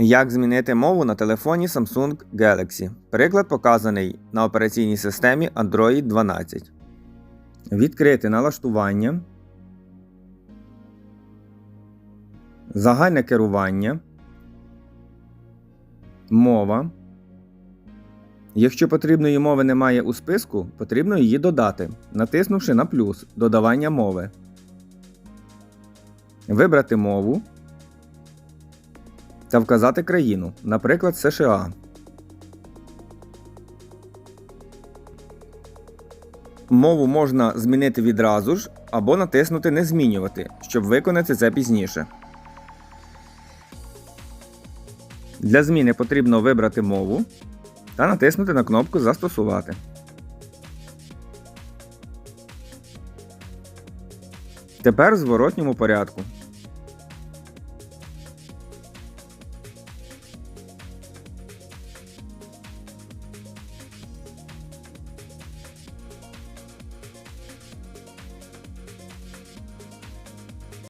Як змінити мову на телефоні Samsung Galaxy? Приклад показаний на операційній системі Android 12. Відкрити налаштування. Загальне керування. Мова. Якщо потрібної мови немає у списку, потрібно її додати, натиснувши на плюс Додавання мови. Вибрати мову та вказати країну, наприклад, США. Мову можна змінити відразу ж або натиснути Не змінювати, щоб виконати це пізніше. Для зміни потрібно вибрати мову та натиснути на кнопку Застосувати. Тепер в зворотньому порядку